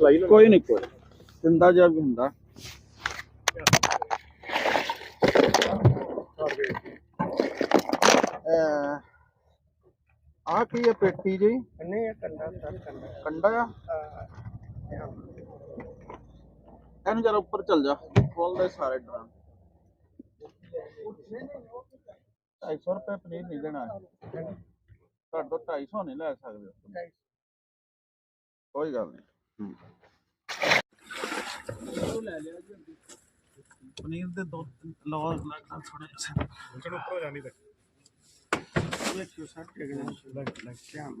ਸਲਾਈ ਨਾ ਕੋਈ ਨਹੀਂ ਕੋਈ ਤਿੰਦਾ ਜਿਹਾ ਵੀ ਹੁੰਦਾ। ਆ ਕੀ ਹੈ ਪੇਟੀ ਜੀ? ਨਹੀਂ ਇਹ ਕੰਡਾ ਸਰ ਕੰਡਾ। ਕੰਡਾ ਆ? ਇਹਨੂੰ ਜਰਾ ਉੱਪਰ ਚੱਲ ਜਾ। ਖੋਲ ਦੇ ਸਾਰੇ ਡਰਾਂ 250 ਰੁਪਏ ਪਨੀਰ ਨਹੀਂ ਦੇਣਾ। ਤੁਹਾਡੇ ਤੋਂ 250 ਨਹੀਂ ਲੈ ਸਕਦੇ। ਕੋਈ ਗੱਲ ਨਹੀਂ। ਪਨੀਰ ਦੇ ਦੋ ਲੋ ਲੱਗਦਾ ਥੋੜੇ ਚਲੋ ਉੱਪਰ ਹੋ ਜਾਂਦੀ ਤੇ ਵੇਖਿਓ ਸੱਟ ਕੇ ਲੱਗ ਲੱਗ ਧਿਆਨ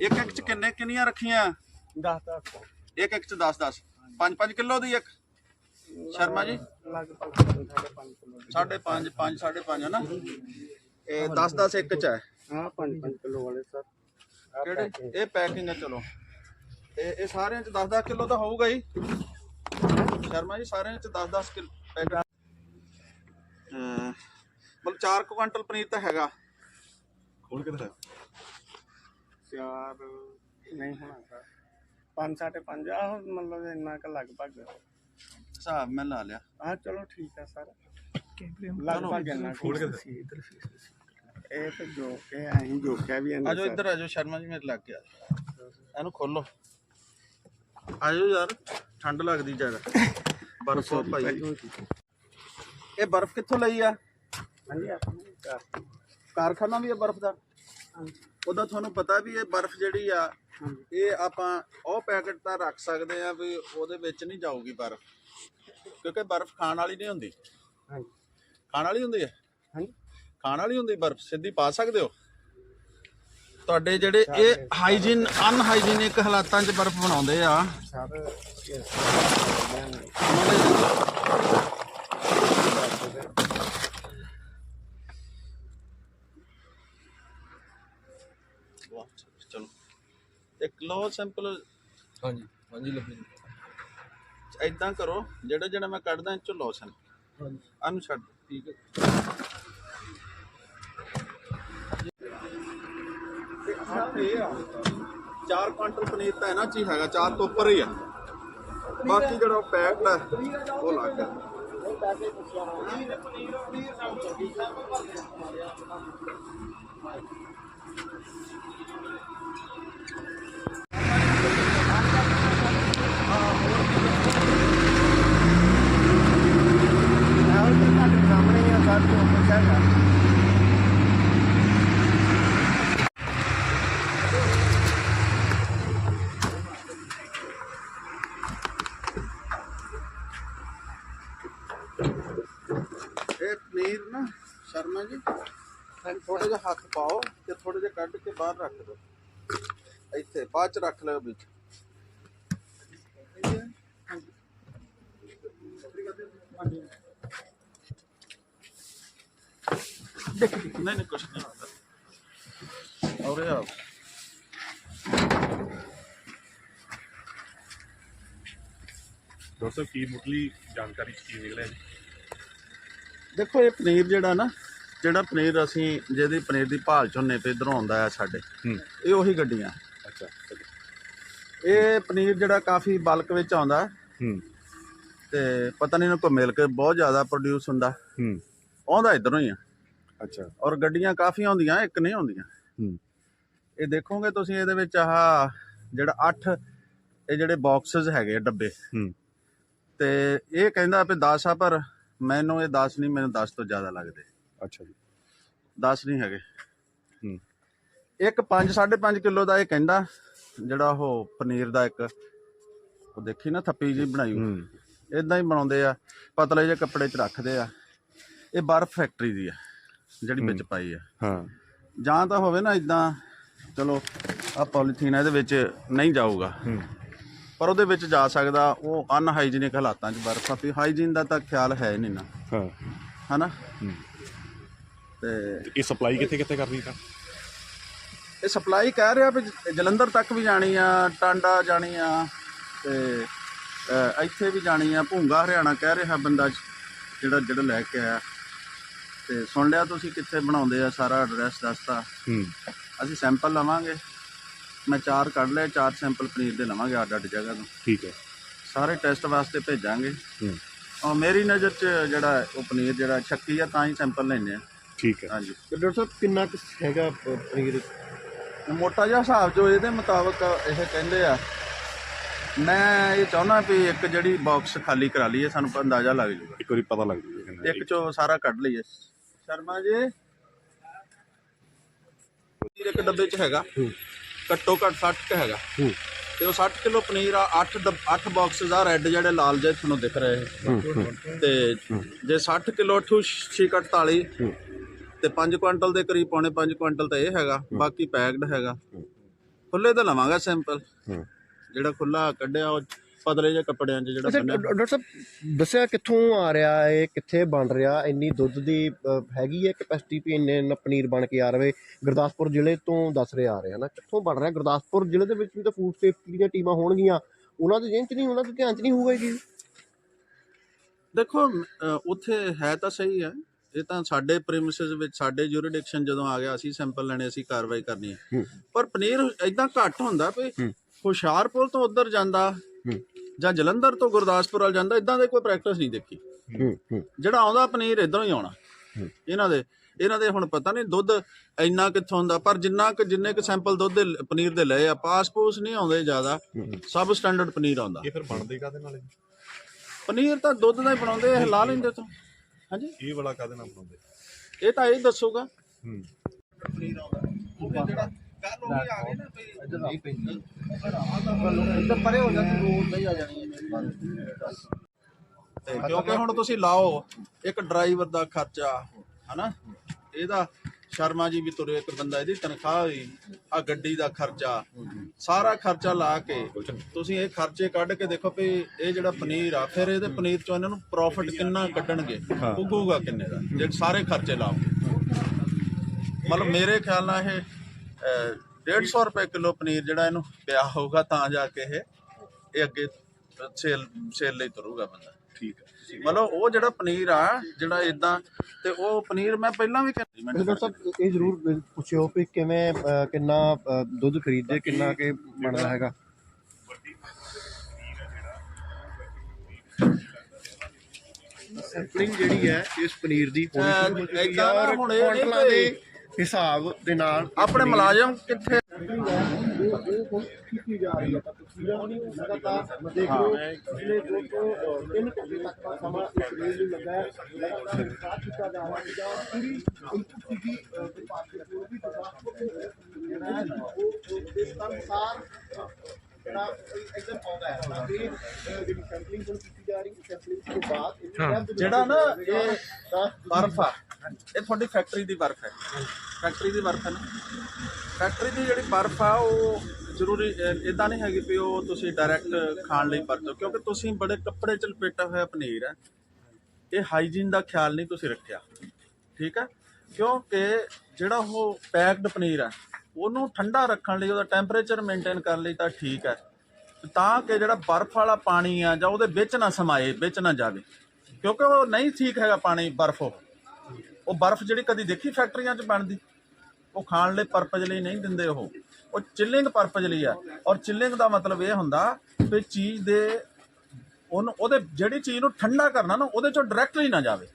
ਇੱਕ ਇੱਕ ਚ ਕਿੰਨੇ ਕਿੰਨੀਆਂ ਰੱਖੀਆਂ? ਦੱਸ ਦੱਸ। ਇੱਕ ਇੱਕ ਚ 10 10 5 5 ਕਿਲੋ ਦੀ ਇੱਕ? ਸ਼ਰਮਾ ਜੀ? ਲਗਭਗ ਸਾਢੇ ਪੰਜ ਕਿਲੋ 5.5 5 5.5 ਹੈ ਨਾ ਇਹ 10 10 ਇੱਕ ਚ ਹੈ। ਹਾਂ 5 5 ਕਿਲੋ ਵਾਲੇ ਸਰ। ਕਿਹੜੇ? ਇਹ ਪੈਕਿੰਗ ਹੈ ਚਲੋ। ਇਹ ਇਹ ਸਾਰਿਆਂ ਚ 10 10 ਕਿਲੋ ਤਾਂ ਹੋਊਗਾ ਹੀ। ਸ਼ਰਮਾ ਜੀ ਸਾਰਿਆਂ ਚ 10 10 ਕਿਲੋ ਪੈਕਟ ਮਤਲਬ 4 ਕੁਇੰਟਲ ਪਨੀਰ ਤਾਂ ਹੈਗਾ। ਖੋਲ ਕੇ ਦਿਖਾ। ਚਾਰ ਨਹੀਂ ਹੋਣਾ ਸਰ। ਪੰਜ ਸਾਢੇ ਪੰਜ ਆਹ ਮਤਲਬ ਇੰਨਾ ਕ ਲਗਭਗ। ਹਿਸਾਬ ਮੈਂ ਲਾ ਲਿਆ। ਆਹ ਚਲੋ ਠੀਕ ਹੈ ਸਰ। ਲਗਭਗ ਇੰਨਾ ਖੋਲ ਕੇ ਇਹ ਤੇ ਜੋ ਇਹ ਅਸੀਂ ਜੋਕਿਆ ਵੀ ਇਹਨਾਂ ਆਜੋ ਇੱਧਰ ਆਜੋ ਸ਼ਰਮਾ ਜੀ ਮੇਰੇ ਲੱਗ ਗਿਆ ਇਹਨੂੰ ਖੋਲੋ। ਆਜੋ ਯਾਰ ਠੰਡ ਲੱਗਦੀ ਜ਼ਿਆਦਾ। ਬਰਫ਼ ਆ ਭਾਈ। ਇਹ ਬਰਫ਼ ਕਿੱਥੋਂ ਲਈ ਆ? ਹਾਂਜੀ ਆਪਣੇ ਘਰ। ਕਾਰਖਾਨਾ ਵੀ ਹੈ ਬਰਫ਼ ਦਾ? ਉਹਦਾ ਤੁਹਾਨੂੰ ਪਤਾ ਵੀ ਇਹ ਬਰਫ਼ ਜਿਹੜੀ ਆ ਇਹ ਆਪਾਂ ਉਹ ਪੈਕੇਟ ਤਾਂ ਰੱਖ ਸਕਦੇ ਆ ਵੀ ਉਹਦੇ ਵਿੱਚ ਨਹੀਂ ਜਾਊਗੀ ਬਰਫ਼। ਕਿਉਂਕਿ ਬਰਫ਼ ਖਾਣ ਵਾਲੀ ਨਹੀਂ ਹੁੰਦੀ। ਹਾਂਜੀ। ਖਾਣ ਵਾਲੀ ਹੁੰਦੀ ਹੈ? ਹਾਂਜੀ। ਖਾਣ ਵਾਲੀ ਹੁੰਦੀ ਬਰਫ਼ ਸਿੱਧੀ ਪਾ ਸਕਦੇ ਹੋ? ਤੁਹਾਡੇ ਜਿਹੜੇ ਇਹ ਹਾਈਜੀਨ ਅਨਹਾਈਜੀਨਿਕ ਹਾਲਾਤਾਂ 'ਚ ਬਰਫ਼ ਬਣਾਉਂਦੇ ਆ। ਚਲੋ। ਇੱਕ ਲੋ ਸਿੰਪਲ ਹਾਂਜੀ ਹਾਂਜੀ ਲੱਭੀ ਐਦਾਂ ਕਰੋ ਜਿਹੜਾ ਜਿਹੜਾ ਮੈਂ ਕੱਢਦਾ ਇਹ ਚੋਂ ਲੋਸ਼ਨ ਹਾਂਜੀ। ਆਨੂੰ ਛੱਡ ਦਿਓ। ਠੀਕ ਹੈ। 4 ਕੁਇੰਟਲ ਪਨੀਰ ਤਾਂ ਇਹਨਾਂ ਚ ਹੀ ਹੈਗਾ 4 ਤੋਂ ਉੱਪਰ ਹੀ ਆ। ਬਾਕੀ ਜਿਹੜਾ ਪੈਕਡ ਹੈ ਉਹ ਲੱਗ ਗਿਆ ਸਾਹਮਣੇ ਹੀ ਆ ਸਰ ਜੋ ਕੁਛ ਹੈਗਾ ਇਹ ਪਨੀਰ ਨਾ ਸ਼ਰਮਾ ਜੀ ਥੋੜਾ ਜਿਹਾ ਹੱਥ ਪਾਓ ਤੇ ਥੋੜਾ ਜਿਹਾ ਕੱਢ ਕੇ ਬਾਹਰ ਰੱਖ ਦਿਓ। ਇੱਥੇ ਬਾਅਦ ਚ ਰੱਖ ਲਿਓ ਵਿੱਚ ਨਹੀਂ ਨਹੀਂ ਕੁਛ ਨਹੀਂ ਹੁੰਦਾ। ਔਰ ਇਹ ਦੋਸਤੋ ਕੀ ਮੁੱਢਲੀ ਜਾਣਕਾਰੀ ਕੀ ਨਿਕਲਿਆ ਜੀ? ਦੇਖੋ ਇਹ ਪਨੀਰ ਜਿਹੜਾ ਨਾ ਜਿਹੜਾ ਪਨੀਰ ਅਸੀਂ ਜਿਹਦੀ ਪਨੀਰ ਦੀ ਭਾਲ ਝੋਨੇ ਤੇ ਇਧਰੋਂ ਆਉਂਦਾ ਆ ਸਾਡੇ। ਹੂੰ। ਇਹ ਉਹੀ ਗੱਡੀਆਂ। ਅੱਛਾ ਇਹ ਪਨੀਰ ਜਿਹੜਾ ਕਾਫੀ ਬਲਕ ਵਿੱਚ ਆਉਂਦਾ। ਹੂੰ। ਤੇ ਪਤਾ ਨਹੀਂ ਇਹਨੂੰ ਕੋ ਮਿਲ ਕੇ ਬਹੁਤ ਜ਼ਿਆਦਾ ਪ੍ਰੋਡਿਊਸ ਹੁੰਦਾ। ਹੂੰ। ਆਉਂਦਾ ਇਧਰੋਂ ਹੀ ਆ। ਅੱਛਾ। ਔਰ ਗੱਡੀਆਂ ਕਾਫੀ ਆਉਂਦੀਆਂ ਇੱਕ ਨਹੀਂ ਆਉਂਦੀਆਂ ਹੂੰ। ਇਹ ਦੇਖੋਗੇ ਤੁਸੀਂ ਇਹਦੇ ਵਿੱਚ ਆਹ ਜਿਹੜਾ 8 ਇਹ ਜਿਹੜੇ ਬਾਕਸਸ ਹੈਗੇ ਡੱਬੇ। ਹੂੰ। ਤੇ ਇਹ ਕਹਿੰਦਾ ਵੀ 10 ਆ ਪਰ ਮੈਨੂੰ ਇਹ 10 ਨਹੀਂ ਮੈਨੂੰ 10 ਤੋਂ ਜ਼ਿਆਦਾ ਲੱਗਦੇ। ਅੱਛਾ ਜੀ। 10 ਨਹੀਂ ਹੈਗੇ। ਹੂੰ। ਇੱਕ 5 5.5 ਕਿਲੋ ਦਾ ਇਹ ਕਹਿੰਦਾ ਜਿਹੜਾ ਉਹ ਪਨੀਰ ਦਾ ਇੱਕ ਉਹ ਦੇਖੀ ਨਾ ਥੱਪੀ ਜੀ ਬਣਾਈ ਇਦਾਂ ਹੀ। ਬਣਾਉਂਦੇ ਆ ਪਤਲੇ ਜਿਹੇ ਕੱਪੜੇ 'ਚ ਰੱਖਦੇ ਆ। ਇਹ ਬਰਫ਼ ਫੈਕਟਰੀ ਦੀ ਆ ਜਿਹੜੀ ਵਿੱਚ ਪਾਈ ਆ। ਹਾਂ। ਜਾਂ ਤਾਂ ਹੋਵੇ ਨਾ ਇਦਾਂ ਚਲੋ ਆ ਪੋਲੀਥੀਨ ਇਹਦੇ ਵਿੱਚ ਨਹੀਂ ਜਾਊਗਾ। ਪਰ ਉਹਦੇ ਵਿੱਚ ਜਾ ਸਕਦਾ ਉਹ ਅਨਹਾਈਜੀਨਿਕ ਹਾਲਾਤਾਂ 'ਚ ਬਰਫ਼ ਆ ਵੀ ਹਾਈਜੀਨ ਦਾ ਤਾਂ ਖਿਆਲ ਹੈ ਨਹੀਂ ਨਾ। ਹਾਂ। ਹਨਾ? ਤੇ ਇਹ ਸਪਲਾਈ ਕਿੱਥੇ ਕਿੱਥੇ ਕਰਨੀ ਤਾਂ? ਇਹ ਸਪਲਾਈ ਕਹਿ ਰਿਹਾ ਵੀ ਜਲੰਧਰ ਤੱਕ ਵੀ ਜਾਣੀ ਆ ਟਾਂਡਾ ਜਾਣੀ ਆ ਤੇ ਇੱਥੇ ਵੀ ਜਾਣੀ ਆ ਭੂੰਗਾ ਹਰਿਆਣਾ ਕਹਿ ਰਿਹਾ ਬੰਦਾ ਜਿਹੜਾ ਜਿਹੜਾ ਲੈ ਕੇ ਆਇਆ। ਤੇ ਸੁਣ ਲਿਆ ਤੁਸੀਂ ਕਿੱਥੇ ਬਣਾਉਂਦੇ ਆ ਸਾਰਾ ਐਡਰੈਸ ਦੱਸਤਾ ਹੂੰ। ਅਸੀਂ ਸੈਂਪਲ ਲਵਾਂਗੇ। ਮੈਂ ਚਾਰ ਕੱਢ ਲਏ ਚਾਰ ਸੈਂਪਲ ਪਨੀਰ ਦੇ ਲਵਾਂਗੇ ਅੱਡ ਅੱਡ ਜਗ੍ਹਾ ਤੋਂ। ਠੀਕ ਹੈ। ਸਾਰੇ ਟੈਸਟ ਵਾਸਤੇ ਭੇਜਾਂਗੇ। ਹੂੰ। ਔਰ ਮੇਰੀ ਨਜ਼ਰ 'ਚ ਜਿਹੜਾ ਉਹ ਪਨੀਰ ਜਿਹੜਾ ਸ਼ੱਕੀ ਆ ਤਾਂ ਹੀ ਸੈਂਪਲ ਲੈਣੇ ਆ। ਠੀਕ ਹੈ। ਹਾਂਜੀ। ਤੇ ਡਾਕਟਰ ਸਾਹਿਬ ਕਿੰਨਾ ਕੁ ਹੈਗਾ ਪ- ਪਨੀਰ ਮੋਟਾ ਜਿਹਾ ਹਿਸਾਬ ਜੋ ਇਹਦੇ ਮੁਤਾਬਕ ਇਹ ਕਹਿੰਦੇ ਆ। ਮੈਂ ਇਹ ਚਾਹੁੰਦਾ ਵੀ ਇੱਕ ਜਿਹੜੀ ਬਾਕਸ ਖਾਲੀ ਕਰਾ ਲਈਏ ਸਾਨੂੰ ਪ- ਅੰਦਾਜ਼ਾ ਲੱਗ ਜਾਊਗਾ ਇੱਕ ਵਾਰੀ ਪਤਾ ਲੱਗ ਜੂਗਾ ਕਿੰਨਾ ਇੱਕ ਚੋਂ ਸਾਰਾ ਕੱਢ ਲਈਏ। ਸ਼ਰਮਾ ਜੀ ਪਨੀਰ ਇੱਕ ਡੱਬੇ 'ਚ ਹੈਗਾ। ਘੱਟੋ ਘੱਟ 60 ਕ ਹੈਗਾ। ਤੇ ਉਹ 60 ਕਿਲੋ ਪਨੀਰ ਆ 8 8 ਬਾਕਸਸ ਆ ਰੈੱਡ ਜਿਹੜੇ ਲਾਲ ਜਿਹੇ ਤੁਹਾਨੂੰ ਦਿਖ ਰਹੇ ਤੇ ਜੇ 60 ਕਿਲੋ 8 48 ਤੇ 5 ਕੁਇੰਟਲ ਦੇ ਕਰੀਬ ਪੌਣੇ 5 ਕੁਇੰਟਲ ਤਾਂ ਇਹ ਹੈਗਾ ਬਾਕੀ ਪੈਕਡ ਹੈਗਾ। ਖੁੱਲੇ ਤਾਂ ਲਵਾਂਗਾ ਸੈਂਪਲ। ਜਿਹੜਾ ਖੁੱਲਾ ਕੱਢਿਆ ਉਹ ਪਤਲੇ ਜਿਹੇ ਕੱਪੜਿਆਂ 'ਚ ਜਿਹੜਾ ਅੱਛਾ ਬੰਨਿਆ। ਡਾਕਟਰ ਸਾਹਿਬ ਦੱਸਿਆ ਕਿੱਥੋਂ ਆ ਰਿਹਾ ਹੈ ਕਿੱਥੇ ਬਣ ਰਿਹਾ ਇੰਨੀ ਦੁੱਧ ਦੀ ਅ, ਹੈਗੀ ਹੈ ਕੈਪੈਸਿਟੀ ਵੀ ਇੰਨੇ ਇੰਨਾ ਪਨੀਰ ਬਣ ਕੇ ਆ ਰਵੇ ਗੁਰਦਾਸਪੁਰ ਜ਼ਿਲ੍ਹੇ ਤੋਂ ਦੱਸ ਰਿਹਾ ਆ ਰਿਹਾ ਨਾ ਕਿੱਥੋਂ ਬਣ ਰਿਹਾ? ਗੁਰਦਾਸਪੁਰ ਜ਼ਿਲ੍ਹੇ ਦੇ ਵਿੱਚ ਵੀ ਤਾਂ ਫੂਡ ਸੇਫਟੀ ਦੀਆਂ ਟੀਮਾਂ ਹੋਣਗੀਆਂ। ਉਹਨਾਂ ਦੇ ਜ਼ਿਹਨ 'ਚ ਨਹੀਂ ਉਹਨਾਂ ਦੇ ਧਿਆਨ 'ਚ ਨਹੀਂ ਹੋਊਗਾ ਇਹ ਚੀਜ਼? ਦੇਖੋ ਅ, ਉੱਥੇ ਹੈ ਤਾਂ ਸਹੀ ਹੈ ਇਹ ਤਾਂ ਸਾਡੇ ਪ੍ਰੀਮਿਸਿਸ ਵਿੱਚ ਸਾਡੇ ਜੁਰੀਡਿਕਸ਼ਨ ਜਦੋਂ ਆ ਗਿਆ ਅਸੀਂ ਸੈਂਪਲ ਲੈਣੇ ਅਸੀਂ ਕਾਰਵਾਈ ਕਰਨੀ ਹੈ। ਪਰ ਪਨੀਰ ਇਦਾਂ ਘੱਟ ਹੁੰਦਾ ਵੀ ਹੁਸ਼ਿਆਰਪੁਰ ਤੋਂ ਉੱਧਰ ਜਾਂਦਾ ਜਾਂ ਜਲੰਧਰ ਤੋਂ ਗੁਰਦਾਸਪੁਰ ਵੱਲ ਜਾਂਦਾ ਇਦਾਂ ਦੇ ਕੋਈ ਪ੍ਰੈਕਟਿਸ ਨਹੀਂ ਦੇਖੀ। ਜਿਹੜਾ ਆਉਂਦਾ ਪਨੀਰ ਇਧਰੋਂ ਹੀ ਆਉਣਾ। ਇਹਨਾਂ ਦੇ ਇਹਨਾਂ ਦੇ ਹੁਣ ਪਤਾ ਨਹੀਂ ਦੁੱਧ ਇੰਨਾ ਕਿੱਥੋਂ ਹੁੰਦਾ ਪਰ ਜਿੰਨਾ ਕਿ ਜਿੰਨੇ ਕੁ ਸੈਂਪਲ ਦੁੱਧ ਦੇ ਪਨੀਰ ਦੇ ਲਏ ਆ ਪਾਸਪੋਸ ਨਹੀਂ ਆਉਂਦੇ ਜ਼ਿਆਦਾ। ਸਬ ਸਟੈਂਡਰਡ ਪਨੀਰ ਆਉਂਦਾ। ਇਹ ਫਿਰ ਬਣਦੇ ਕਾਦੇ ਨਾਲ? ਪਨੀਰ ਤਾਂ ਦੁੱਧ ਦਾ ਹੀ ਬਣਾਉਂਦੇ ਇਹ ਲਾ ਲੈਂਦੇ ਤੋਂ। ਹਾਂਜੀ। ਇਹ ਵਾਲਾ ਕਾਦੇ ਨਾਲ ਬਣਾਉਂਦੇ? ਇਹ ਤਾਂ ਇਹ ਦੱਸੂਗਾ। ਹੂੰ। ਇੱਧਰ ਪਰੇ ਹੋ ਜਾ ਤੂੰ ਰੋਡ ਨਹੀਂ ਆ ਜਾਣੀ ਤੇ ਕਿਉਂਕਿ ਹੁਣ ਤੁਸੀਂ ਲਾਓ ਇੱਕ ਡਰਾਈਵਰ ਦਾ ਖਰਚਾ ਹਨਾ? ਇਹਦਾ ਸ਼ਰਮਾ ਜੀ ਵੀ ਤੁਰੇ ਇੱਕ ਬੰਦਾ ਇਹਦੀ ਤਨਖਾਹ ਹੋਈ ਆ ਗੱਡੀ ਦਾ ਖਰਚਾ। ਸਾਰਾ ਖਰਚਾ ਲਾ ਕੇ ਤੁਸੀਂ ਇਹ ਖਰਚੇ ਕੱਢ ਕੇ ਦੇਖੋ ਵੀ ਇਹ ਜਿਹੜਾ ਪਨੀਰ ਆ ਫਿਰ ਇਹਦੇ ਪਨੀਰ ਚੋਂ ਇਹਨਾਂ ਨੂੰ ਪ੍ਰੋਫਿਟ ਕਿੰਨਾ ਕੱਢਣਗੇ ਉੱਗੂਗਾ ਕਿੰਨੇ ਦਾ? ਜੇ ਸਾਰੇ ਖਰਚੇ ਲਾਓ। ਮਤਲਬ ਮੇਰੇ ਖਿਆਲ ਨਾਲ ਇਹ ਅਹ, 150 ਰੁਪਏ ਕਿਲੋ ਪਨੀਰ ਜਿਹੜਾ ਇਹਨੂੰ ਪਿਆ ਹੋਊਗਾ ਤਾਂ ਜਾ ਕੇ ਇਹ ਇਹ ਅੱਗੇ ਸੇਲ ਸੇਲ ਲਈ ਤੁਰੂਗਾ ਬੰਦਾ। ਠੀਕ ਹੈ ਮਤਲਬ ਉਹ ਜਿਹੜਾ ਪਨੀਰ ਆ ਜਿਹੜਾ ਇਦਾਂ ਤੇ ਉਹ ਪਨੀਰ ਮੈਂ ਪਹਿਲਾਂ ਵੀ ਕਹਿੰਦੀ ਮੈਂ ਡਾਕਟਰ ਸਾਹਿਬ ਇਹ ਜ਼ਰੂਰ ਪੁੱਛਿਓ ਕਿ ਕਿਵੇਂ ਅ, ਕਿੰਨਾ ਅ, ਦੁੱਧ ਖਰੀਦਦੇ ਕਿੰਨਾ ਕਿ ਬਣਦਾ ਹੈਗਾ। ਸੈਂਪਲਿੰਗ ਜਿਹੜੀ ਹੈ ਇਸ ਪਨੀਰ ਦੀ ਹੋਣੀ ਸ਼ੁਰੂ ਹੋ ਚੁੱਕੀ ਏਦਾਂ ਨਾ ਹੁਣ ਇਹ ਨਹੀਂ ਕੋਈ- ਹਿਸਾਬ ਦੇ ਨਾਲ ਆਪਣੇ ਮੁਲਾਜ਼ਮ ਕਿੱਥੇ? ਕੀਤੀ ਜਾ ਰਹੀ ਹੈ। ਤਾਂ ਤਸਵੀਰਾਂ ਲਗਾਤਾਰ ਦੇਖ ਲਓ ਪਿਛਲੇ ਦੋ ਤੋਂ ਤਿੰਨ ਘੰਟੇ ਤੱਕ ਦਾ ਸਮਾਂ ਇਸ ਰੇਲ ਨੂੰ ਲੱਗਾ ਹੈ ਲਗਾਤਾਰ ਵਿਕਾਸ ਕੀਤਾ ਜਾ ਰਿਹਾ ਹੈ ਜਾਂ ਪੂਰੀ ਇਨਪੁਟ ਸੀਗੀ ਡਿਪਾਰਟਮੈਂਟ ਕੋਲ ਵੀ ਗੁਰਦਾਸਪੁਰ ਤੋਂ ਜਿਹੜਾ ਹੈ ਉਹ ਉਹ ਇਸ ਅਨੁਸਾਰ ਜਿਹੜਾ ਇੱਧਰ ਆਉਂਦਾ ਹੈ ਤਾਂ ਇਹ ਅ, ਜਿਹੜੀ ਸੈਂਪਲਿੰਗ ਹੁਣ ਕੀਤੀ ਜਾ ਰਹੀ ਹੈ ਸੈਂਪਲਿੰਗ ਤੋਂ ਬਾਅਦ ਇਹ lab ਦੇ ਜਿਹੜਾ ਨਾ ਇਹ ਬਰਫ ਆ ਇਹ ਤੁਹਾਡੀ ਫੈਕਟਰੀ ਦੀ ਬਰਫ ਹੈ। ਫੈਕਟਰੀ ਦੀ ਬਰਫ ਹੈ ਨਾ। ਫੈਕਟਰੀ ਦੀ ਜਿਹੜੀ ਬਰਫ ਆ, ਉਹ ਜ਼ਰੂਰੀ ਇਦਾਂ ਨਹੀਂ ਹੈਗੀ ਵੀ ਉਹ ਤੁਸੀਂ ਡਾਇਰੈਕਟ ਖਾਣ ਲਈ ਵਰਤੋ, ਕਿਉਂਕਿ ਤੁਸੀਂ ਬੜੇ ਕੱਪੜੇ ਚ ਲਪੇਟਾ ਹੋਇਆ ਪਨੀਰ ਹੈ। ਇਹ ਹਾਈਜੀਨ ਦਾ ਖਿਆਲ ਨਹੀਂ ਤੁਸੀਂ ਰੱਖਿਆ। ਠੀਕ ਹੈ? ਕਿਉਂਕਿ ਜਿਹੜਾ ਉਹ ਪੈਕਡ ਪਨੀਰ ਹੈ, ਉਹਨੂੰ ਠੰਡਾ ਰੱਖਣ ਲਈ, ਉਹਦਾ ਟੈਂਪਰੇਚਰ ਮੇਨਟੇਨ ਕਰਨ ਲਈ ਤਾਂ ਠੀਕ ਹੈ। ਤਾਂ ਕਿ ਜਿਹੜਾ ਬਰਫ਼ ਵਾਲਾ ਪਾਣੀ ਆ ਜਾਂ ਉਹਦੇ ਵਿੱਚ ਨਾ ਸਮਾਏ, ਵਿੱਚ ਨਾ ਜਾਵੇ। ਕਿਉਂਕਿ ਉਹ ਨਹੀਂ ਠੀਕ ਹੈਗਾ ਪਾਣੀ, ਬਰਫ਼ ਉਹ। ਉਹ ਬਰਫ਼ ਜਿਹੜੀ ਕਦੀ ਦੇਖੀ ਫੈਕਟਰੀਆਂ 'ਚ ਬਣਦੀ? ਉਹ ਖਾਣ ਲਈ ਪਰਪਸ ਲਈ ਨਹੀਂ ਦਿੰਦੇ ਉਹ। ਉਹ ਚਿਲਿੰਗ ਪਰਪਸ ਲਈ ਆ। ਔਰ ਚਿਲਿੰਗ ਦਾ ਮਤਲਬ ਇਹ ਹੁੰਦਾ ਵੀ ਚੀਜ਼ ਦੇ ਉਹਨੂੰ ਉਹਦੇ ਜਿਹੜੀ ਚੀਜ਼ ਨੂੰ ਠੰਡਾ ਕਰਨਾ ਨਾ ਉਹਦੇ ਚੋਂ ਡਾਇਰੈਕਟਲੀ ਨਾ ਜਾਵੇ।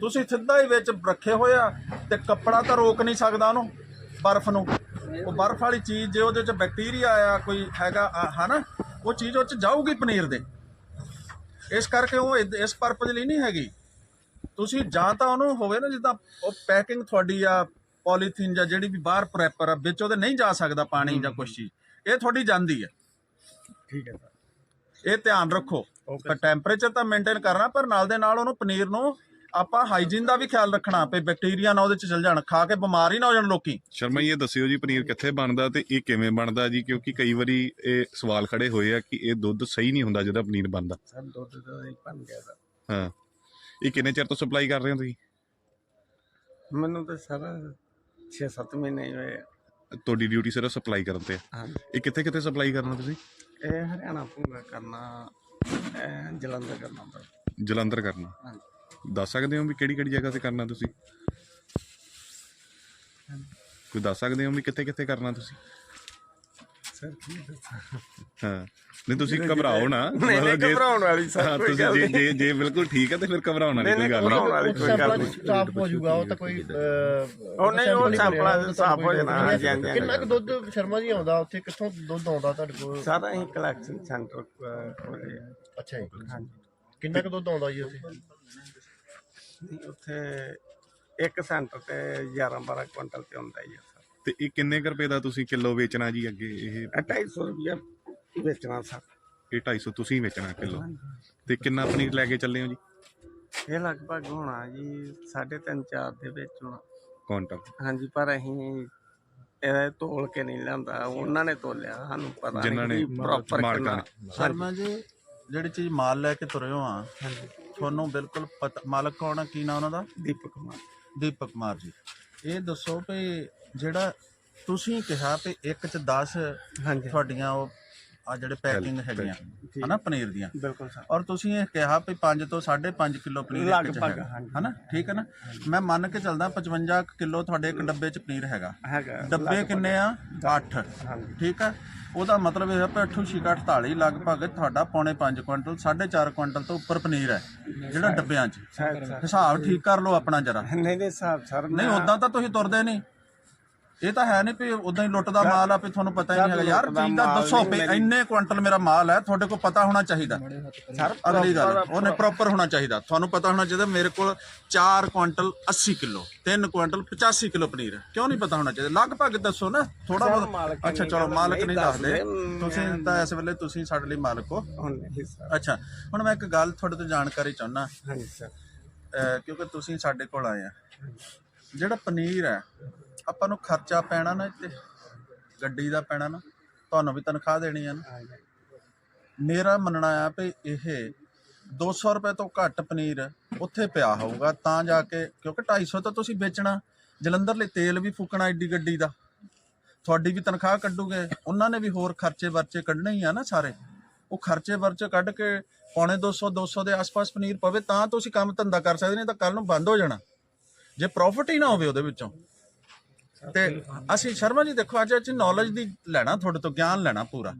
ਤੁਸੀਂ ਸਿੱਧਾ ਹੀ ਵਿੱਚ ਰੱਖੇ ਹੋਇਆ ਤੇ ਕੱਪੜਾ ਤਾਂ ਰੋਕ ਨਹੀਂ ਸਕਦਾ ਉਹਨੂੰ ਬਰਫ਼ ਨੂੰ। ਉਹ ਬਰਫ਼ ਵਾਲੀ ਚੀਜ਼ ਜੇ ਉਹਦੇ ਚ ਬੈਕਟੀਰੀਆ ਆ ਕੋਈ ਹੈਗਾ ਹਨਾ ਉਹ ਚੀਜ਼ ਉਹ ਚ ਜਾਊਗੀ ਪਨੀਰ ਦੇ। ਇਸ ਕਰਕੇ ਉਹ ਇਸ ਪਰਪਸ ਲਈ ਨਹੀਂ ਹੈਗੀ। ਤੁਸੀਂ ਜਾਂ ਤਾਂ ਉਹਨੂੰ ਹੋਵੇ ਨਾ ਜਿੱਦਾਂ ਉਹ ਪੈਕਿੰਗ ਤੁਹਾਡੀ ਆ ਪੋਲੀਥੀਨ ਜਾਂ ਜਿਹੜੀ ਵੀ ਬਾਹਰ ਪ੍ਰੈਪਰ ਆ ਵਿੱਚ ਉਹਦੇ ਨਹੀਂ ਜਾ ਸਕਦਾ ਪਾਣੀ ਜਾਂ ਕੁਛ ਚੀਜ਼। ਇਹ ਤੁਹਾਡੀ ਜਾਂਦੀ ਹੈ ਠੀਕ ਹੈ ਸਰ। ਇਹ ਧਿਆਨ ਰੱਖੋ। ਪਰ ਟੈਂਪਰੇਚਰ ਤਾਂ ਮੇਨਟੇਨ ਕਰਨਾ ਪਰ ਨਾਲ ਦੇ ਨਾਲ ਉਹਨੂੰ ਪਨੀਰ ਨੂੰ ਆਪਾਂ ਹਾਈਜੀਨ ਦਾ ਵੀ ਖਿਆਲ ਰੱਖਣਾ ਪਈ ਬੈਕਟੀਰੀਆ ਨਾ ਉਹਦੇ ਚ ਚਲ ਜਾਣ ਖਾ ਕੇ ਬਿਮਾਰ ਹੀ ਨਾ ਹੋ ਜਾਣ ਲੋਕੀ। ਸ਼ਰਮਾ ਜੀ ਇਹ ਦੱਸਿਓ ਜੀ ਪਨੀਰ ਕਿੱਥੇ ਬਣਦਾ ਤੇ ਇਹ ਕਿਵੇਂ ਬਣਦਾ ਜੀ? ਕਿਉਂਕਿ ਕਈ ਵਾਰੀ ਇਹ ਸਵਾਲ ਖੜੇ ਹੋਏ ਆ ਕਿ ਇਹ ਦੁੱਧ ਸਹੀ ਨਹੀਂ ਹੁੰਦਾ ਜਿਹਦਾ ਪਨੀਰ ਬਣਦਾ। ਸਰ ਦੁੱਧ ਦਾ ਹੀ ਬਣ ਗਿਆ ਸਰ। ਹਾਂ। ਇਹ ਕਿੰਨੇ ਚਿਰ ਤੋਂ ਸਪਲਾਈ ਕਰ ਰਹੇ ਹੋ ਤੁਸੀਂ? ਮੈਨੂੰ ਤਾਂ ਸਰ 6-7 ਮਹੀਨੇ ਹੋਏ ਆ। ਤੁਹਾਡੀ ਡਿਊਟੀ ਸਿਰਫ ਸਪਲਾਈ ਕਰਨ ਤੇ ਹਾਂਜੀ। ਇਹ ਕਿੱਥੇ ਕਿੱਥੇ ਸਪਲਾਈ ਕਰਨਾ ਤੁਸੀਂ? ਇਹ ਹਰਿਆਣਾ ਪੂਰਾ ਕਰਨਾ ਇਹ ਜਲੰਧਰ ਕਰਨਾ ਹੁੰਦਾ ਜਲੰਧਰ ਕਰਨਾ। ਹਾਂਜੀ। ਦੱਸ ਸਕਦੇ ਹੋ ਵੀ ਕਿਹੜੀ ਕਿਹੜੀ ਜਗ੍ਹਾ ਤੇ ਕਰਨਾ ਤੁਸੀਂ? ਕੋਈ ਦੱਸ ਸਕਦੇ ਹੋ ਵੀ ਕਿੱਥੇ ਕਿੱਥੇ ਕਰਨਾ ਤੁਸੀਂ? ਸਰ ਕੀ ਦੱਸਾਂ? ਹਾਂ। ਨਹੀਂ ਤੁਸੀਂ ਘਬਰਾਓ ਨਾ। ਨਹੀਂ ਨਹੀਂ ਮਤਲਬ ਜੇ- ਘਬਰਾਉਣ ਵਾਲੀ ਸਰ ਹਾਂ ਕੋਈ ਤੁਸੀਂ ਗੱਲ ਜੇ ਨਹੀਂ। ਜੇ ਜੇ ਬਿਲਕੁਲ ਠੀਕ ਹੈ ਤੇ ਫਿਰ ਘਬਰਾਉਣ ਵਾਲੀ ਕੋਈ ਨਹੀਂ, ਗੱਲ ਘਬਰਾਉਣ ਨਹੀਂ। ਵਾਲੀ ਕੋਈ ਗੱਲ ਸੈਂਪਲਾਂ ਨਹੀਂ। ਚ ਸਾਫ਼ ਹੋ ਜਾਊਗਾ ਉਹ ਤਾਂ ਕੋਈ ਉਹ ਨਹੀਂ, ਹੀ ਸੈਂਪਲਾਂ ਸਾਫ਼ ਹੋ ਜਾਣਾ, ਕਿੰਨਾ- ਹਾਂਜੀ, ਹਾਂਜੀ, ਕਿੰਨਾ ਕੁ ਦੁੱਧ ਸ਼ਰਮਾ ਜੀ ਆਉਂਦਾ ਉੱਥੇ? ਕਿੱਥੋਂ ਦੁੱਧ ਆਉਂਦਾ ਤੁਹਾਡੇ ਕੋਲ? ਸਾਰਾ ਹੀ ਕਲੈਕਸ਼ਨ ਸੈਂਟਰ ਕੋਲੇ ਅੱਛਾ ਜੀ। ਹਾਂਜੀ। ਕਿੰਨਾ ਕੁ ਦੁੱਧ ਆਉਂਦਾ ਜੀ ਉੱਥੇ? ਨਹੀਂ, ਉੱਥੇ ਇੱਕ ਸੈਂਟਰ ਤੇ 11 12 ਕੁਇੰਟਲ ਤੇ ਹੁੰਦਾ ਹੀ ਆ ਸਰ ਤੇ ਇਹ ਕਿੰਨੇ ਕੁ ਰੁਪਏ ਦਾ ਤੁਸੀਂ ਕਿਲੋ ਵੇਚਣਾ ਜੀ ਅੱਗੇ ਇਹ? ਇਹ 250 ਰੁਪਇਆ ਵੇਚਣਾ ਸਰ। ਇਹ 250 ਤੁਸੀਂ ਵੇਚਣਾ ਕਿਲੋ। ਤੇ ਕਿੰਨਾ ਪਨੀਰ ਲੈ ਕੇ ਚੱਲੇ ਹੋ ਜੀ? ਇਹ ਲਗਭਗ ਹੋਣਾ ਜੀ 3.5 4 ਦੇ ਵਿੱਚ ਹੋਣਾ। ਕੁਆਂਟਲ। ਹਾਂਜੀ ਪਰ ਅਸੀਂ ਇਹ ਤੋਲ ਕੇ ਨਹੀਂ ਲਿਆਂਦਾ। ਉਹਨਾਂ ਨੇ ਤੋਲਿਆ ਸਾਨੂੰ ਪਤਾ ਜਿਨ੍ਹਾਂ ਨੇ ਪ੍ਰੋਪਰ ਮਾਲਕਾਂ ਨੇ। ਸ਼ਰਮਾ ਜੀ ਜਿਹੜੀ ਚੀਜ਼ ਮਾਲ ਲੈ ਕੇ ਤੁਰੇ ਹੋ ਆ ਹਾਂਜੀ। ਤੁਹਾਨੂੰ ਬਿਲਕੁਲ ਪਤਾ ਮਾਲਕ ਕੌਣ ਆ? ਕੀ ਨਾਂ ਉਹਨਾਂ ਦਾ? ਦੀਪਕ ਕੁਮਾਰ। ਦੀਪਕ ਕੁਮਾਰ ਜੀ। ਇਹ ਦੱਸੋ ਵੀ ਜਿਹੜਾ ਤੁਸੀਂ ਕਿਹਾ ਵੀ ਇੱਕ ਚ 10 ਹਾਂਜੀ। ਤੁਹਾਡੀਆਂ ਉਹ ਆ ਜਿਹੜੇ ਪੈਕਿੰਗ ਹੈਗੀਆਂ ਹਨਾ ਪਨੀਰ ਦੀਆਂ। ਬਿਲਕੁਲ ਸਰ। ਔਰ ਤੁਸੀਂ ਇਹ ਕਿਹਾ ਵੀ 5 ਤੋਂ 5.5 ਕਿਲੋ ਪਨੀਰ ਇੱਕ ਚ ਲਗਭਗ, ਹੈਗਾ ਹਾਂਜੀ। ਹਨਾ ਠੀਕ ਹੈ ਨਾ? ਮੈਂ ਮੰਨ ਕੇ ਚੱਲਦਾ 55 ਕਿਲੋ ਤੁਹਾਡੇ ਇੱਕ ਡੱਬੇ ਚ ਪਨੀਰ ਹੈਗਾ। ਹੈਗਾ ਡੱਬੇ ਕਿੰਨੇ ਆ? 8 ਹਾਂਜੀ। ਠੀਕ ਹੈ? ਉਹਦਾ ਮਤਲਬ ਇਹ ਹੈ ਕਿ 8 ਛਿਕਾ 48 ਲਗਭਗ ਤੁਹਾਡਾ ਪੌਣੇ 5 ਕੁਇੰਟਲ 4.5 ਕੁਇੰਟਲ ਤੋਂ ਉੱਪਰ ਪਨੀਰ ਹੈ ਜਿਹੜਾ ਡੱਬਿਆਂ 'ਚ। ਸ਼ਾਇਦ ਸਰ ਹਿਸਾਬ ਠੀਕ ਕਰ ਲਓ ਆਪਣਾ ਜਰਾ। ਨਹੀਂ ਨਹੀਂ ਸਾਹਿਬ ਸਰ ਨਹੀਂ ਉਦਾਂ ਤਾਂ ਤੁਸੀਂ ਤੁਰਦੇ ਨਹੀਂ। ਇਹ ਤਾਂ ਹੈ ਨਹੀਂ ਵੀ ਉਦਾਂ ਹੀ ਲੁੱਟ ਦਾ ਮਾਲ ਆ ਵੀ ਤੁਹਾਨੂੰ ਪਤਾ ਹੀ ਨਹੀਂ ਹੈਗਾ। ਯਾਰ ਚੀਜ਼ ਦਾ ਦੱਸੋ ਵੀ ਇੰਨੇ ਕੁਇੰਟਲ ਮੇਰਾ ਮਾਲ ਹੈ ਤੁਹਾਡੇ ਕੋਲ ਪਤਾ ਹੋਣਾ ਚਾਹੀਦਾ। ਸਰ ਅਗਲੀ ਗੱਲ ਉਹਨੇ ਪ੍ਰੋਪਰ ਹੋਣਾ ਚਾਹੀਦਾ। ਤੁਹਾਨੂੰ ਪਤਾ ਹੋਣਾ ਚਾਹੀਦਾ ਮੇਰੇ ਕੋਲ 4 quintal 80 kilo 3 quintal 85 kilo paneer ਕਿਉਂ ਨਹੀਂ ਪਤਾ ਹੋਣਾ ਚਾਹੀਦਾ? ਲਗਭਗ ਦੱਸੋ ਨਾ ਥੋੜਾ ਬਹੁਤ ਅੱਛਾ ਚਲੋ ਮਾਲਕ ਨਹੀਂ ਦੱਸਦੇ। ਤੁਸੀਂ ਤਾਂ ਇਸ ਵੇਲੇ ਤੁਸੀਂ ਸਾਡੇ ਲਈ ਮਾਲਕ ਹੋ। ਅੱਛਾ ਹੁਣ ਮੈਂ ਇੱਕ ਗੱਲ ਤੁਹਾਡੇ ਤੋਂ ਜਾਣਕਾਰੀ ਚਾਹੁੰਦਾ। ਹਾਂਜੀ ਸਰ। ਕਿਉਂਕਿ ਤੁਸੀਂ ਸਾਡੇ ਕੋਲ ਆਏ ਆ। ਜਿਹੜਾ ਪਨੀਰ ਹੈ ਆਪਾਂ ਨੂੰ ਖਰਚਾ ਪੈਣਾ ਨਾ ਇੱਥੇ, ਗੱਡੀ ਦਾ ਪੈਣਾ ਨਾ, ਤੁਹਾਨੂੰ ਵੀ ਤਨਖਾਹ ਦੇਣੀ ਆ ਨਾ। ਮੇਰਾ ਮੰਨਣਾ ਆ ਵੀ ਇਹ 200 ਰੁਪਏ ਤੋਂ ਘੱਟ ਪਨੀਰ ਉੱਥੇ ਪਿਆ ਹੋਊਗਾ, ਤਾਂ ਜਾ ਕੇ, ਕਿਉਂਕਿ 250 ਤਾਂ ਤੁਸੀਂ ਵੇਚਣਾ, ਜਲੰਧਰ ਲਈ ਤੇਲ ਵੀ ਫੂਕਣਾ ਏਡੀ ਗੱਡੀ ਦਾ। ਤੁਹਾਡੀ ਵੀ ਤਨਖਾਹ ਕੱਢੂਗੇ, ਉਹਨਾਂ ਨੇ ਵੀ ਹੋਰ ਖਰਚੇ ਵਰਚੇ ਕੱਢਣੇ ਹੀ ਆ ਨਾ ਸਾਰੇ। ਉਹ ਖਰਚੇ ਵਰਚੇ ਕੱਢ ਕੇ ਪੌਣੇ 200 200 ਦੇ ਆਸ-ਪਾਸ ਪਨੀਰ ਪਵੇ, ਤਾਂ ਤੁਸੀਂ ਕੰਮ ਧੰਦਾ ਕਰ ਸਕਦੇ ਨਹੀਂ ਤਾਂ ਕੱਲ ਨੂੰ ਬੰਦ ਹੋ ਜਾਣਾ। ਜੇ ਪ੍ਰੋਫਿਟ ਹੀ ਨਾ ਹੋਵੇ ਉਹਦੇ ਵਿੱਚੋਂ। ਤੇ ਅਸੀਂ ਸ਼ਰਮਾ ਜੀ ਦੇਖੋ ਅੱਜ ਅਸੀਂ ਨੌਲੇਜ ਦੀ ਲੈਣਾ ਤੁਹਾਡੇ ਤੋਂ ਗਿਆਨ ਲੈਣਾ ਪੂਰਾ।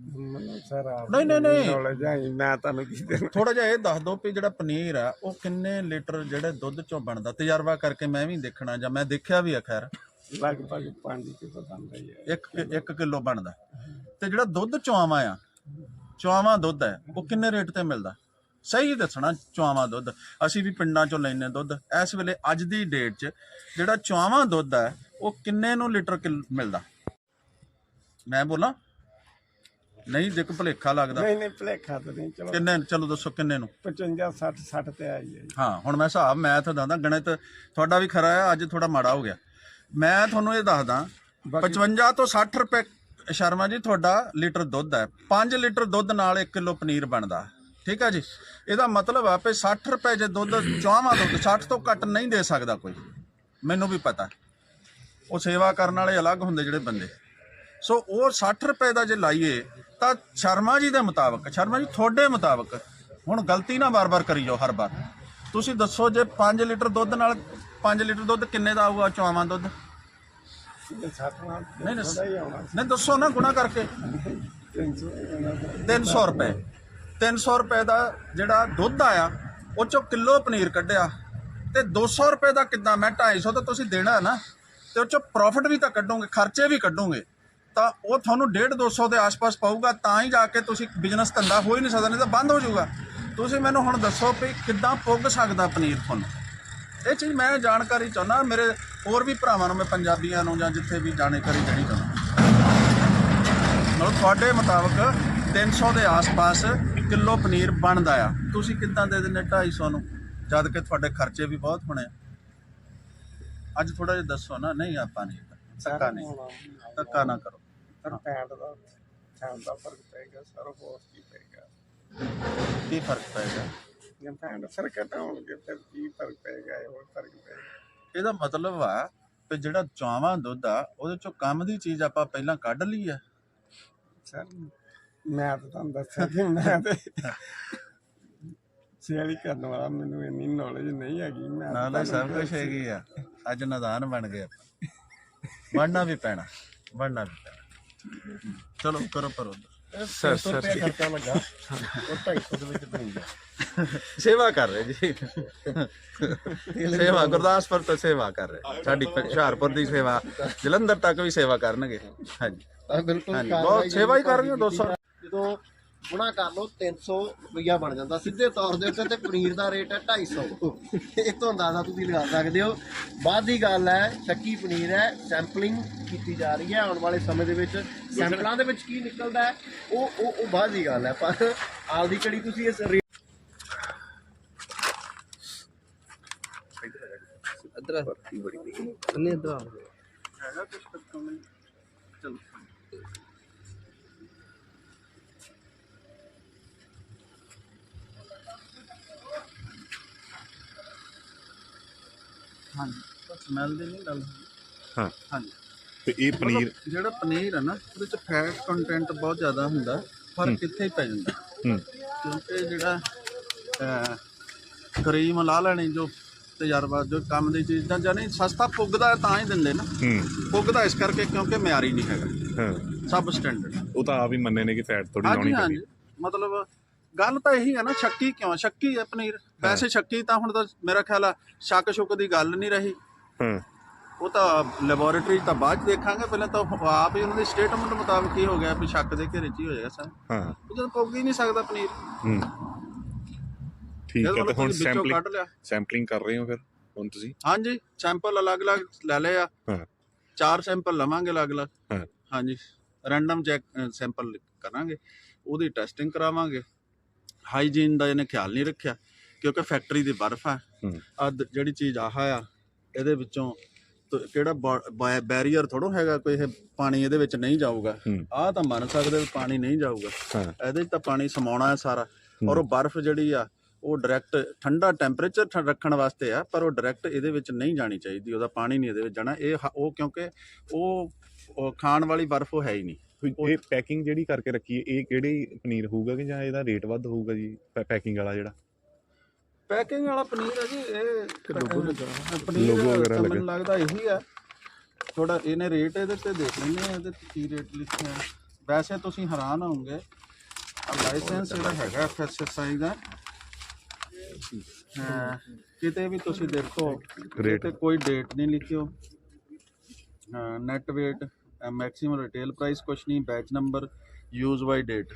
ਸਰ ਨਹੀਂ, ਨਹੀਂ, ਨਹੀਂ। knowledge ਹੈ, ਮੈਂ ਤੁਹਾਨੂੰ ਕੀ ਦੇਣਾ। ਥੋੜਾ ਜਿਹਾ ਇਹ ਦੱਸ ਦਿਓ ਵੀ ਜਿਹੜਾ ਪਨੀਰ ਆ ਉਹ ਕਿੰਨੇ ਲੀਟਰ ਜਿਹੜੇ ਦੁੱਧ ਚੋਂ ਬਣਦਾ? ਤਜਰਬਾ ਕਰਕੇ ਮੈਂ ਵੀ ਦੇਖਣਾ ਜਾਂ ਮੈਂ ਦੇਖਿਆ ਵੀ ਆ ਖੈਰ। ਲਗਭਗ 5 ਕਿਲੋ ਬਣਦਾ ਹੈ 1 1 ਕਿਲੋ ਬਣਦਾ। ਤੇ ਜਿਹੜਾ ਦੁੱਧ ਚੁਆਵਾਂ ਆ ਚੁਆਵਾਂ ਦੁੱਧ ਹੈ ਉਹ ਕਿੰਨੇ ਰੇਟ ਤੇ ਮਿਲਦਾ? ਸਹੀ ਦੱਸਣਾ ਚੁਆਵਾਂ ਦੁੱਧ। ਅਸੀਂ ਵੀ ਪਿੰਡਾਂ ਚੋਂ ਲੈਨੇ ਦੁੱਧ। ਇਸ ਵੇਲੇ ਅੱਜ ਦੀ ਡੇਟ 'ਚ ਜਿਹੜਾ ਚੁਆਵਾਂ ਦੁੱਧ ਹੈ ਉਹ ਕਿੰਨੇ ਨੂੰ ਲੀਟਰ ਕਿਲ- ਮਿਲਦਾ? ਮੈਂ ਬੋਲਾਂ? ਨਹੀਂ ਕੋ ਭਲੇਖਾ ਲੱਗਦਾ। ਨਹੀਂ ਨਹੀਂ ਭਲੇਖਾ ਤਾਂ ਨਹੀਂ ਚਲੋ। ਕਿੰਨੇ ਚਲੋ ਦੱਸੋ ਕਿੰਨੇ ਨੂੰ? 55 60 60 ਤੇ ਆਈ ਹੈ ਜੀ। ਹਾਂ ਹੁਣ ਮੈਂ ਹਿਸਾਬ ਮੈਥ ਦੱਸਦਾ ਗਣਿਤ ਤੁਹਾਡਾ ਵੀ ਖਰਾ ਹੈ ਅੱਜ ਥੋੜਾ ਮਾੜਾ ਹੋ ਗਿਆ। ਮੈਂ ਤੁਹਾਨੂੰ ਇਹ ਦੱਸਦਾ 55 ਤੋਂ 60 ਰੁਪਏ ਸ਼ਰਮਾ ਜੀ ਤੁਹਾਡਾ ਲੀਟਰ ਦੁੱਧ ਹੈ। 5 ਲੀਟਰ ਦੁੱਧ ਨਾਲ 1 ਕਿਲੋ ਪਨੀਰ ਬਣਦਾ। ਠੀਕ ਹੈ ਜੀ? ਇਹਦਾ ਮਤਲਬ ਆ ਵੀ 60 ਰੁਪਏ ਜੇ ਦੁੱਧ ਚਾਹਵਾ ਦੁੱਧ 60 ਤੋਂ ਘੱਟ ਨਹੀਂ ਦੇ ਸਕਦਾ ਕੋਈ। ਮੈਨੂੰ ਵੀ ਪਤਾ। ਉਹ ਸੇਵਾ ਕਰਨ ਵਾਲੇ ਅਲੱਗ ਹੁੰਦੇ ਜਿਹੜੇ ਬੰਦੇ। ਸੋ ਉਹ 60 ਰੁਪਏ ਦਾ ਜੇ ਲਾਈਏ, ਤਾਂ ਸ਼ਰਮਾ ਜੀ ਦੇ ਮੁਤਾਬਕ, ਸ਼ਰਮਾ ਜੀ ਤੁਹਾਡੇ ਮੁਤਾਬਕ, ਹੁਣ ਗਲਤੀ ਨਾ ਵਾਰ-ਵਾਰ ਕਰੀ ਜਾਓ ਹਰ ਵਾਰ। ਤੁਸੀਂ ਦੱਸੋ ਜੇ 5 ਲੀਟਰ ਦੁੱਧ ਨਾਲ 5 ਲੀਟਰ ਦੁੱਧ ਕਿੰਨੇ ਦਾ ਆਊਗਾ ਚੁਆਵਾਂ ਦੁੱਧ? ਨਹੀਂ ਨਹੀਂ ਦੱਸੋ ਨਾ ਗੁਣਾ ਕਰਕੇ। 300 ਹੀ ਆਉਣਾ ਸਰ। 300 ਰੁਪਏ 300 ਰੁਪਏ ਦਾ ਜਿਹੜਾ ਦੁੱਧ ਆਇਆ, ਉਹ ਚੋਂ ਕਿਲੋ ਪਨੀਰ ਕੱਢਿਆ। ਤੇ 200 ਰੁਪਏ ਦਾ ਕਿੱਦਾਂ? ਮੈਂ 250 ਤਾਂ ਤੁਸੀਂ ਦੇਣਾ ਨਾ। ਤੇ ਉਹ ਚੋਂ ਪ੍ਰੋਫਿਟ ਵੀ ਤਾਂ ਕੱਢੋਗੇ, ਖਰਚੇ ਵੀ ਕੱਢੋਗੇ, ਤਾਂ ਉਹ ਤੁਹਾਨੂੰ 1.5 200 ਦੇ ਆਸ-ਪਾਸ ਪਾਊਗਾ, ਤਾਂ ਹੀ ਜਾ ਕੇ ਤੁਸੀਂ ਬਿਜ਼ਨਸ ਧੰਦਾ ਹੋ ਹੀ ਨਹੀਂ ਸਕਦਾ, ਨਹੀਂ ਤਾਂ ਬੰਦ ਹੋ ਜਾਊਗਾ। ਤੁਸੀਂ ਮੈਨੂੰ ਹੁਣ ਦੱਸੋ ਵੀ ਕਿੱਦਾਂ ਪੁੱਗ ਸਕਦਾ ਪਨੀਰ ਤੁਹਾਨੂੰ? ਇਹ ਚੀਜ਼ ਮੈਂ ਜਾਣਕਾਰੀ ਚਾਹੁੰਦਾ, ਮੇਰੇ ਹੋਰ ਵੀ ਭਰਾਵਾਂ ਨੂੰ, ਮੈਂ ਪੰਜਾਬੀਆਂ ਨੂੰ ਜਾਂ ਜਿੱਥੇ ਵੀ ਜਾਣਕਾਰੀ ਦੇਣੀ ਚਾਹੁੰਦਾ। ਮਤਲਬ ਤੁਹਾਡੇ ਮੁਤਾਬਕ 300 ਦੇ ਆਸ-ਪਾਸ ਕਿਲੋ ਪਨੀਰ ਬਣਦਾ ਆ। ਤੁਸੀਂ ਕਿੱਦਾਂ ਦੇ ਦਿੰਦੇ? 250 ਨੂੰ, ਜਦ ਕਿ ਤੁਹਾਡੇ ਖਰਚੇ ਵੀ ਬਹੁਤ ਹੋਣੇ ਆ। ਅੱਜ ਥੋੜਾ ਜਿਹਾ ਦੱਸੋ ਨਾ ਨਹੀਂ ਆਪਾਂ ਨਹੀਂ ਧੱਕਾ ਨਹੀਂ। ਧੱਕਾ ਨਾ ਕਰੋ। ਸਰ ਪੈਂਟ ਦਾ ਪੈਂਟ ਦਾ ਫ਼ਰਕ ਪਏਗਾ ਸਰ ਹੋਰ ਕੀ ਫ਼ਰਕ ਪਏਗਾ ਜੇ ਪੈਂਟ ਸਰ ਘਟਾਉਣਗੇ ਫਿਰ ਕੀ ਫ਼ਰਕ ਪਏਗਾ ਇਹ ਹੋਰ ਫ਼ਰਕ ਪਏਗਾ ਇਹਦਾ ਮਤਲਬ ਆ ਕਿ ਜਿਹੜਾ ਚਾਵਾਂ ਦੁੱਧ ਆ ਉਹਦੇ ਚੋਂ ਕੰਮ ਦੀ ਚੀਜ਼ ਆਪਾਂ ਪਹਿਲਾਂ ਕੱਢ ਲਈ ਆ। ਸਰ ਮੈਂ ਤਾਂ ਤੁਹਾਨੂੰ ਦੱਸਿਆ ਕਿ ਮੈਂ ਤੇ ਸੇਲੀ ਕਰਨ ਵਾਲਾ ਮੈਨੂੰ ਇੰਨੀ ਨੌਲੇਜ ਨਹੀਂ ਹੈਗੀ ਮੈਂ ਤਾਂ ਨਾਲੇ ਸਭ ਕੁਝ ਹੈਗੀ ਆ। ਅੱਜ ਨਦਾਨ ਬਣ ਗਏ ਆਪਾਂ। ਬਣਨਾ ਵੀ ਪੈਣਾ ਬਣਨਾ ਵੀ ਪੈਣਾ। ਚਲੋ ਕਰੋ ਕਰੋ ਸਰ ਸਰ ਖਰਚਾ ਲੱਗਾ। ਉਹ 250 ਦੇ ਵਿੱਚ ਬਣ ਗਿਆ। ਸੇਵਾ ਕਰ ਰਹੇ ਜੀ। ਸੇਵਾ ਗੁਰਦਾਸਪੁਰ ਤੋਂ ਸੇਵਾ ਕਰ ਰਹੇ। ਸਾਡੀ ਹੁਸ਼ਿਆਰਪੁਰ ਦੀ ਸੇਵਾ ਜਲੰਧਰ ਤੱਕ ਵੀ ਸੇਵਾ ਕਰਨਗੇ। ਹਾਂਜੀ। ਬਿਲਕੁਲ ਬਹੁਤ ਸੇਵਾ ਹੀ ਕਰ ਰਹੇ ਹੋ, ਜਿਹੜੀ 200 ਜਦੋਂ ਗੁਣਾ ਕਰ ਲਓ 300 ਰੁਪਇਆ ਬਣ ਜਾਂਦਾ। ਸਿੱਧੇ ਤੌਰ ਦੇ ਉੱਤੇ ਤੇ ਪਨੀਰ ਦਾ ਰੇਟ ਹੈ 250 ਇਹ ਤੋਂ ਅੰਦਾਜ਼ਾ ਤੁਸੀਂ ਲਗਾ ਸਕਦੇ ਹੋ। ਬਾਅਦ ਦੀ ਗੱਲ ਹੈ ਸ਼ੱਕੀ ਪਨੀਰ ਹੈ ਸੈਂਪਲਿੰਗ ਕੀਤੀ ਜਾ ਰਹੀ ਹੈ ਆਉਣ ਵਾਲੇ ਸਮੇਂ ਦੇ ਵਿੱਚ। ਸੈਂਪਲਾਂ ਦੇ ਵਿੱਚ ਕੀ ਨਿਕਲਦਾ ਹੈ ਉਹ ਉਹ ਉਹ ਬਾਅਦ ਦੀ ਗੱਲ ਹੈ ਪਰ ਆਲ ਦੀ ਘੜੀ ਤੁਸੀਂ ਇਸ ਰੇਟ ਇੱਧਰ ਆ। ਨਹੀਂ ਇੱਧਰ ਆ। ਹੈਗਾ ਕੁਝ ਤੱਕ ਨਹੀਂ। ਚਲੋ। ਹਾਂਜੀ। ਸਮੈਲ ਦੀ ਨਹੀਂ ਗੱਲ ਹਾਂ। ਹਾਂਜੀ। ਤੇ ਇਹ ਪਨੀਰ ਜਿਹੜਾ ਪਨੀਰ ਹੈ ਨਾ ਉਹਦੇ ਚ ਫੈਟ ਕੰਟੈਂਟ ਬਹੁਤ ਜ਼ਿਆਦਾ ਹੁੰਦਾ ਪਰ ਕਿੱਥੇ ਹੀ ਪੈ ਜਾਂਦਾ? ਹੂੰ। ਕਿਉਂਕਿ ਜਿਹੜਾ ਅਹ, ਕਰੀਮ ਲਾ ਲੈਣੀ ਜੋ ਤਜਰਬਾ ਜੋ ਕੰਮ ਦੀ ਚੀਜ਼ਾਂ ਜਾਨੀ ਸਸਤਾ ਪੁੱਗਦਾ ਤਾਂ ਹੀ ਦਿੰਦੇ ਨਾ। ਹੂੰ। ਪੁੱਗਦਾ ਇਸ ਕਰਕੇ ਕਿਉਂਕਿ ਮਿਆਰੀ ਨਹੀਂ ਹੈਗਾ। ਹਾਂ। ਸਬ ਸਟੈਂਡਰਡ ਉਹ ਤਾਂ ਆਪ ਹੀ ਮੰਨੇ ਨੇ ਕਿ ਫੈਟ ਥੋੜੀ ਹਾਂਜੀ ਲਾਉਣੀ ਹਾਂਜੀ। ਪੈਂਦੀ ਮਤਲਬ ਗੱਲ ਤਾਂ ਇਹੀ ਹੈ ਨਾ ਸ਼ੱਕੀ ਕਿਉਂ? ਸ਼ੱਕੀ ਹੈ ਪਨੀਰ। ਵੈਸੇ ਸ਼ੱਕੀ ਤਾਂ ਹੁਣ ਤਾਂ ਮੇਰਾ ਖਿਆਲ ਆ ਸ਼ੱਕ ਸ਼ੁਕ ਦੀ ਗੱਲ ਨਹੀਂ ਰਹੀ। ਹਾਂ। ਉਹ ਤਾਂ ਲੈਬੋਰੇਟਰੀ ਤਾਂ ਬਾਅਦ ਦੇਖਾਂਗੇ ਪਹਿਲਾਂ ਤਾਂ ਆਪ ਹੀ ਉਹਨਾਂ ਦੀ ਸਟੇਟਮੈਂਟ ਮੁਤਾਬਕ ਹੀ ਹੋ ਗਿਆ ਵੀ ਸ਼ੱਕ ਦੇ ਘੇਰੇ 'ਚ ਹੀ ਹੋਏਗਾ ਸਰ। ਹਾਂ। ਉਹ ਜਦੋਂ ਪੁੱਗ ਹੀ ਨਹੀਂ ਸਕਦਾ ਪਨੀਰ। ਹੂੰ। ਠੀਕ ਹੈ ਤੇ ਹੁਣ ਸੈਂਪਲਿੰਗ ਸੈਂਪਲਿੰਗ ਕਰ ਰਹੇ ਹੋ ਫਿਰ ਹੁਣ ਤੁਸੀਂ? ਹਾਂਜੀ ਸੈਂਪਲ ਅਲੱਗ-ਅਲੱਗ ਲੈ ਲਏ ਆ। ਹਾਂ। ਚਾਰ ਸੈਂਪਲ ਲਵਾਂਗੇ ਅਲੱਗ-ਅਲੱਗ। ਹਾਂ। ਹਾਂਜੀ ਰੈਂਡਮ ਚੈੱਕ ਸੈਂਪਲ ਕਰਾਂਗੇ। ਉਹਦੀ ਟੈਸਟਿੰਗ ਕਰਾਵਾਂਗੇ। ਹਾਈਜੀਨ ਦਾ ਇਹਨੇ ਖਿਆਲ ਨਹੀਂ ਰੱਖਿਆ ਕਿਉਂਕਿ ਫੈਕਟਰੀ ਦੀ ਬਰਫ਼ ਆ। ਆ ਜਿਹੜੀ ਚੀਜ਼ ਆਹ ਆ ਇਹਦੇ ਵਿੱਚੋਂ ਤ- ਕਿਹੜਾ ਬੈਰੀਅਰ ਥੋੜੋ ਹੈਗਾ ਕੋਈ ਇਹ ਪਾਣੀ ਇਹਦੇ ਵਿੱਚ ਨਹੀਂ ਜਾਊਗਾ। ਆਹ ਤਾਂ ਮੰਨ ਸਕਦੇ ਪਾਣੀ ਨਹੀਂ ਜਾਊਗਾ। ਇਹਦੇ 'ਚ ਤਾਂ ਪਾਣੀ ਸਮਾਉਣਾ ਹੈ ਸਾਰਾ। ਔਰ ਉਹ ਬਰਫ਼ ਜਿਹੜੀ ਆ ਉਹ ਡਾਇਰੈਕਟ ਠੰਡਾ ਟੈਂਪਰੇਚਰ ਰੱਖਣ ਵਾਸਤੇ ਆ ਪਰ ਉਹ ਡਾਇਰੈਕਟ ਇਹਦੇ ਵਿੱਚ ਨਹੀਂ ਜਾਣੀ ਚਾਹੀਦੀ ਉਹਦਾ ਪਾਣੀ ਨਹੀਂ ਇਹਦੇ ਵਿੱਚ ਜਾਣਾ। ਇਹ ਉਹ ਕਿਉਂਕਿ ਉਹ ਖਾਣ ਵਾਲੀ ਬਰਫ਼ ਉਹ ਹੈ ਹੀ ਨਹੀਂ। ਇਹ ਪੈਕਿੰਗ ਜਿਹੜੀ ਕਰਕੇ ਰੱਖੀ ਹੈ ਇਹ ਕਿਹੜੀ ਪਨੀਰ ਹੋਊਗਾ ਕਿ ਜਾਂ ਇਹਦਾ ਰੇਟ ਵੱਧ ਹੋਊਗਾ ਜੀ ਪੈਕਿੰਗ ਵਾਲਾ ਜਿਹੜਾ ਪੈਕਿੰਗ ਵਾਲਾ ਪਨੀਰ ਹੈ ਜੀ ਇਹ ਪਨੀਰ ਤਾਂ ਲੱਗਾ। ਮੈਨੂੰ ਲੱਗਦਾ ਇਹੀ ਆ ਥੋੜਾ ਇਹਨੇ ਰੇਟ ਇਹਦੇ ਤੇ ਦੇਖ ਲੈਂਦੇ ਆ ਇਹਦੇ ਤੇ ਕੀ ਰੇਟ ਲਿਖਿਆ। ਵੈਸੇ ਤੁਸੀਂ ਹੈਰਾਨ ਹੋਵੋਗੇ ਲਾਇਸੈਂਸ ਜਿਹੜਾ ਹੈਗਾ ਐਫਐਸਐਸਆਈ ਦਾ ਹਾਂ, ਕਿਤੇ ਵੀ ਤੁਸੀਂ ਦੇਖੋ। ਤੇ ਕੋਈ ਡੇਟ ਨਹੀਂ ਲਿਖਿਓ net weight maximum retail price ਕੁਛ ਨਹੀਂ batch number use by date